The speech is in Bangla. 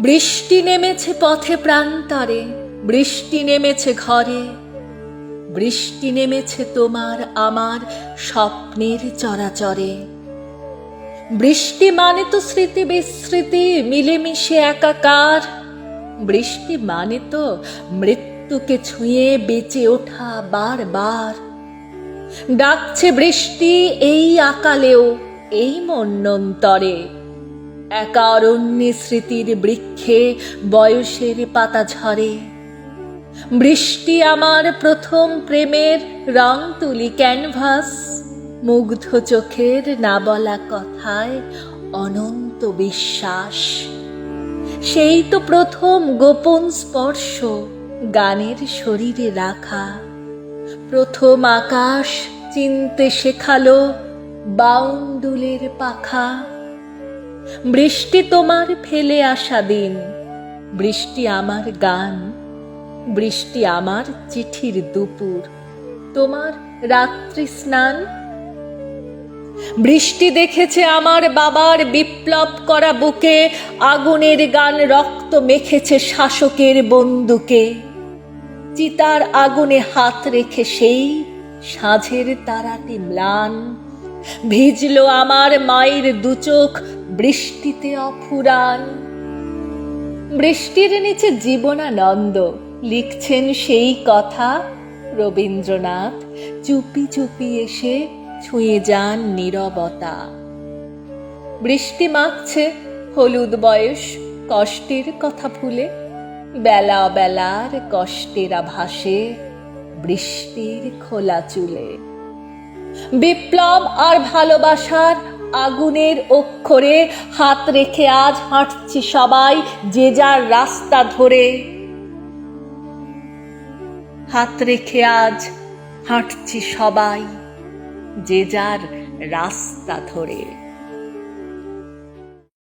বৃষ্টি নেমেছে পথে প্রান্তরে, বৃষ্টি নেমেছে ঘরে, বৃষ্টি নেমেছে তোমার আমার স্বপ্নের চরাচরে। বৃষ্টি মানে তো স্মৃতি বিস্মৃতি, মিলেমিশে একাকার। বৃষ্টি মানে তো মৃত্যুকে ছুঁয়ে বেঁচে ওঠা বারবার। ডাকছে বৃষ্টি এই আকালেও, এই মন্যন্তরে একা অরণ্যে স্মৃতির বৃক্ষে বয়সের পাতা ঝরে। বৃষ্টি আমার প্রথম প্রেমের রং তুলি ক্যানভাস। মুগ্ধ চোখের না বলা কথায় অনন্ত বিশ্বাস। সেই তো প্রথম গোপন স্পর্শ গানের শরীরে রাখা। প্রথম আকাশ চিনতে শেখালো বাউন্ডুলের পাখা। বৃষ্টি তোমার ফেলে আসা দিন। বৃষ্টি আমার গান, বৃষ্টি আমার চিঠির দুপুর। তোমার রাত্রি স্নান। বৃষ্টি দেখেছে আমার বাবার বিপ্লব করা বুকে, আগুনের গান রক্ত মেখেছে শাসকের বন্দুকে। চিতার আগুনে হাত রেখে সেই সাঁঝের তারাটি ম্লান। ভিজলো আমার মায়ের দুচোখ বৃষ্টিতে অফুরান। বৃষ্টির নিচে জীবনানন্দ লিখছেন সেই কথা। রবীন্দ্রনাথ চুপি চুপি এসে ছুঁয়ে যান নীরবতা। বৃষ্টি মাখছে হলুদ বয়স কষ্টের কথা ভুলে। বেলা বেলার কষ্টের আভাসে বৃষ্টির খোলা চুলে। বিপ্লব আর ভালোবাসার আগুনের অক্ষরে হাত রেখে আজ হাঁটছি সবাই, যে যার রাস্তা ধরে। হাত রেখে আজ হাঁটছি সবাই, যে যার রাস্তা ধরে।